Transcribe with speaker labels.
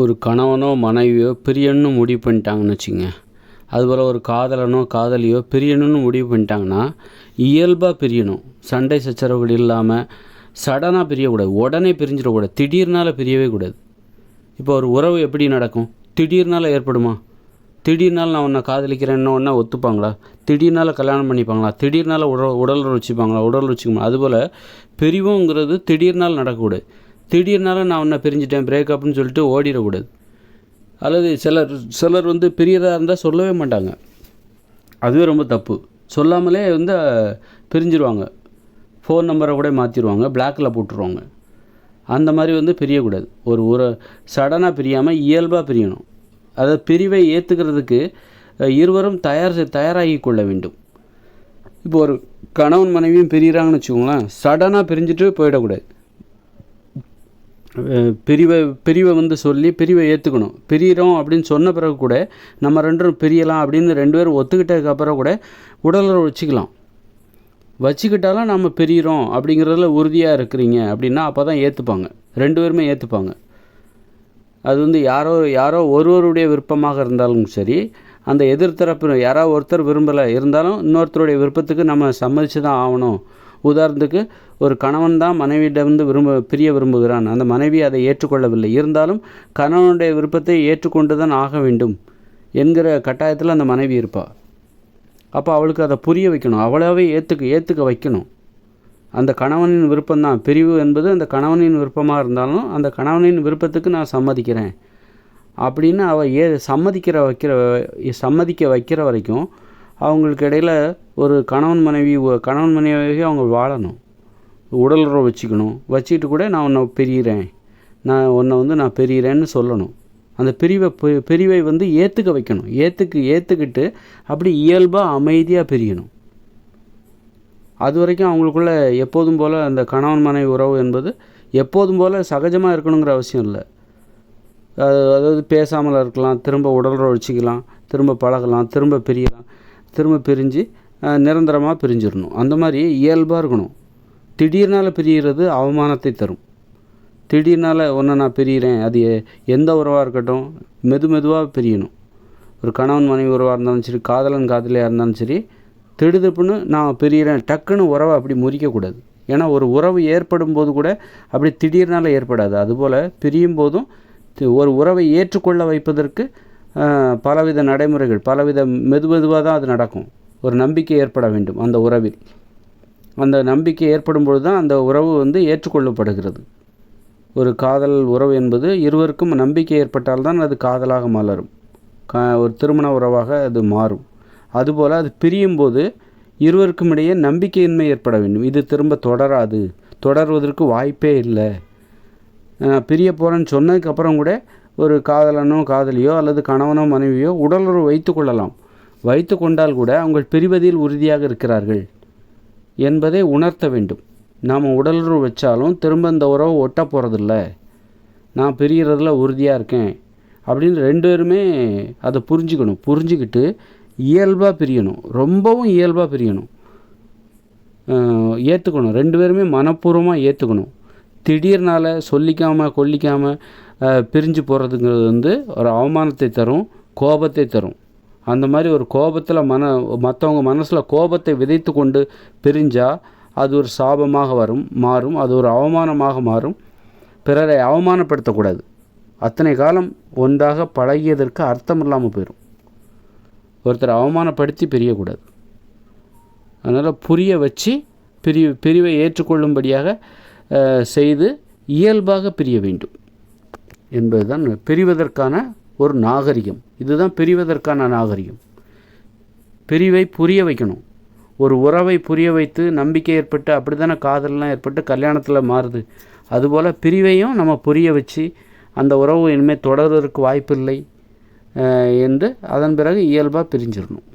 Speaker 1: ஒரு கணவனோ மனைவியோ பிரியணும்னு முடிவு பண்ணிட்டாங்கன்னு வச்சுங்க அதுபோல் ஒரு காதலனோ காதலியோ பிரியணும்னு முடிவு பண்ணிட்டாங்கன்னா இயல்பாக பிரியணும். சண்டை சச்சரவுகள் இல்லாமல் சடனாக பிரியக்கூடாது. உடனே பிரிஞ்சிடக்கூடாது. திடீர்னால பிரியவே கூடாது. இப்போ ஒரு உறவு எப்படி நடக்கும்? திடீர்னால் ஏற்படுமா? திடீர்னால் நான் உன்னை காதலிக்கிறேன்னு ஒன்றா ஒத்துப்பாங்களா? திடீர்னால் கல்யாணம் பண்ணிப்பாங்களா? திடீர்னால உடல் உடல் வச்சுப்பாங்களா? உடல் வச்சுக்கோங்களா அதுபோல் பிரிவுங்கிறது திடீர்னால் நடக்கக்கூடாது. திடீர்னால நான் உன்னை பிரிஞ்சிட்டேன் பிரேக்கப்னு சொல்லிட்டு ஓடிடக்கூடாது. அல்லது சிலர் சிலர் வந்து பெரியதாக இருந்தால் சொல்லவே மாட்டாங்க. அதுவே ரொம்ப தப்பு. சொல்லாமலே வந்து பிரிஞ்சிருவாங்க. ஃபோன் நம்பரை கூட மாற்றிடுவாங்க பிளாக்கில் போட்டுருவாங்க. அந்த மாதிரி வந்து பிரியக்கூடாது. ஒரு ஒரு சடனாக பிரியாமல் இயல்பாக பிரியணும். அதாவது பிரிவை ஏற்றுக்கிறதுக்கு இருவரும் தயார் தயாராகி கொள்ள வேண்டும். இப்போ ஒரு கணவன் மனைவியும் பிரிகிறாங்கன்னு வச்சுக்கோங்களேன் சடனாக பிரிஞ்சுட்டு போயிடக்கூடாது. பிரிவை பிரிவை வந்து சொல்லி பிரிவை ஏற்றுக்கணும் பிரியிறோம் அப்படின்னு சொன்ன பிறகு கூட நம்ம ரெண்டும் பிரியலாம் அப்படின்னு ரெண்டு பேரும் ஒத்துக்கிட்டதுக்கப்புறம் கூட உடலுறவு வச்சுக்கலாம். வச்சுக்கிட்டாலும் நம்ம பிரியிறோம் அப்படிங்கிறதுல உறுதியாக இருக்கிறீங்க அப்படின்னா அப்போ தான் ஏற்றுப்பாங்க ரெண்டு பேருமே ஏற்றுப்பாங்க அது வந்து யாரோ யாரோ ஒருவருடைய விருப்பமாக இருந்தாலும் சரி அந்த எதிர்த்தரப்பு யாரோ ஒருத்தர் விரும்பலை இருந்தாலும் இன்னொருத்தருடைய விருப்பத்துக்கு நம்ம சம்மதிச்சு தான் ஆகணும். உதாரணத்துக்கு ஒரு கணவன் தான் மனைவியிடமிருந்து விரும்ப பிரிய விரும்புகிறான். அந்த மனைவி அதை ஏற்றுக்கொள்ளவில்லை. இருந்தாலும் கணவனுடைய விருப்பத்தை ஏற்றுக்கொண்டு தான் ஆக வேண்டும் என்கிற கட்டாயத்தில் அந்த மனைவி இருப்பாள் அப்போ அவளுக்கு அதை புரிய வைக்கணும். அவளாவே ஏற்றுக்க ஏற்றுக்க வைக்கணும். அந்த கணவனின் விருப்பம்தான் பிரிவு என்பது அந்த கணவனின் விருப்பமாக இருந்தாலும் அந்த கணவனின் விருப்பத்துக்கு நான் சம்மதிக்கிறேன். அப்படின்னு அவள் ஏ சம்மதிக்கிற வைக்கிற சம்மதிக்க வைக்கிற வரைக்கும் அவங்களுக்கு இடையில் ஒரு கணவன் மனைவி கணவன் மனைவியாக அவங்க வாழணும். உடல் உறவு வச்சுக்கணும். வச்சுக்கிட்டு கூட நான் உன்னை பிரிகிறேன் நான் உன்னை வந்து நான் பிரிகிறேன்னு சொல்லணும். அந்த பிரிவை பிரிவை வந்து ஏற்றுக்க வைக்கணும். ஏற்றுக்கு ஏற்றுக்கிட்டு அப்படி இயல்பாக அமைதியாக பிரியணும். அது வரைக்கும் அவங்களுக்குள்ள எப்போதும் போல் அந்த கணவன் மனைவி உறவு என்பது எப்போதும் போல் சகஜமாக இருக்கணுங்கிற அவசியம் இல்லை. அது- அதாவது பேசாமல் இருக்கலாம் திரும்ப உடலுறவு வச்சுக்கலாம் திரும்ப பழகலாம் திரும்ப பிரியலாம். திரும்ப பிரிஞ்சு நிரந்தரமாக பிரிஞ்சிடணும். அந்த மாதிரி இயல்பாக இருக்கணும். திடீர்னால் பிரிகிறது அவமானத்தை தரும். திடீர்னால ஒன்று நான் பிரிகிறேன் அது எந்த உறவாக இருக்கட்டும் மெது மெதுவாக பிரியணும். ஒரு கணவன் மனைவி உறவாக இருந்தாலும் சரி காதலன் காதலியாக இருந்தாலும் சரி திடுதிப்புன்னு நான் பிரிகிறேன் டக்குன்னு உறவை அப்படி முறிக்கக்கூடாது. ஏன்னா ஒரு உறவு ஏற்படும் போது கூட அப்படி திடீர்னால ஏற்படாது. அதுபோல் பிரியும் போதும் ஒரு உறவை ஏற்றுக்கொள்ள வைப்பதற்கு பலவித நடைமுறைகள் பலவித மெது மெதுவாக தான் அது நடக்கும். ஒரு நம்பிக்கை ஏற்பட வேண்டும் அந்த உறவில். அந்த நம்பிக்கை ஏற்படும் பொழுது தான் அந்த உறவு வந்து ஏற்றுக்கொள்ளப்படுகிறது. ஒரு காதல் உறவு என்பது இருவருக்கும் நம்பிக்கை ஏற்பட்டால்தான் அது காதலாக மலரும். கா ஒரு திருமண உறவாக அது மாறும். அதுபோல் அது பிரியும் போது இருவருக்கும் இடையே நம்பிக்கையின்மை ஏற்பட வேண்டும். இது திரும்ப தொடராது. தொடர்வதற்கு வாய்ப்பே இல்லை. பிரிய போகிறேன்னு சொன்னதுக்கப்புறம் கூட ஒரு காதலனோ காதலியோ அல்லது கணவனோ மனைவியோ உடலுறவு வைத்து கொள்ளலாம். வைத்து கொண்டால் கூட அவங்கள் பிரிவதில் உறுதியாக இருக்கிறார்கள் என்பதை உணர்த்த வேண்டும். நாம் உடலுறவு வச்சாலும் திரும்ப இந்த உறவு ஒட்ட போகிறதில்ல நான் பிரிகிறதுல உறுதியாக இருக்கேன் அப்படின்னு ரெண்டு பேருமே அதை புரிஞ்சுக்கணும். புரிஞ்சுக்கிட்டு இயல்பாக பிரியணும். ரொம்பவும் இயல்பாக பிரியணும். ஏற்றுக்கணும் ரெண்டு பேருமே மனப்பூர்வமாக ஏற்றுக்கணும் திடீர்னால சொல்லிக்காமல் கொல்லிக்காமல் பிரிஞ்சு போகிறதுங்கிறது வந்து ஒரு அவமானத்தை தரும் கோபத்தை தரும். அந்த மாதிரி ஒரு கோபத்தில் மன மற்றவங்க மனசில் கோபத்தை விதைத்து கொண்டு பிரிஞ்சால் அது ஒரு சாபமாக வரும் மாறும் அது ஒரு அவமானமாக மாறும். பிறரை அவமானப்படுத்தக்கூடாது. அத்தனை காலம் ஒன்றாக பழகியதற்கு அர்த்தம் இல்லாமல் போயிடும் ஒருத்தரை அவமானப்படுத்தி பிரியக்கூடாது. அதனால் புரிய வச்சு பிரி பிரிவை ஏற்றுக்கொள்ளும்படியாக செய்து இயல்பாக பிரிய வேண்டும். என்பதுதான் பிரிவதற்கான ஒரு நாகரிகம். இதுதான் பிரிவதற்கான நாகரிகம். பிரிவை புரிய வைக்கணும். ஒரு உறவை புரிய வைத்து நம்பிக்கை ஏற்பட்டு அப்படி தானே காதல்லாம் ஏற்பட்டு கல்யாணத்தில் மாறுது. அதுபோல் பிரிவையும் நம்ம புரிய வச்சு அந்த உறவு இனிமேல் தொடர்வதற்கு வாய்ப்பில்லை என்று அதன் பிறகு இயல்பாக பிரிஞ்சிடணும்.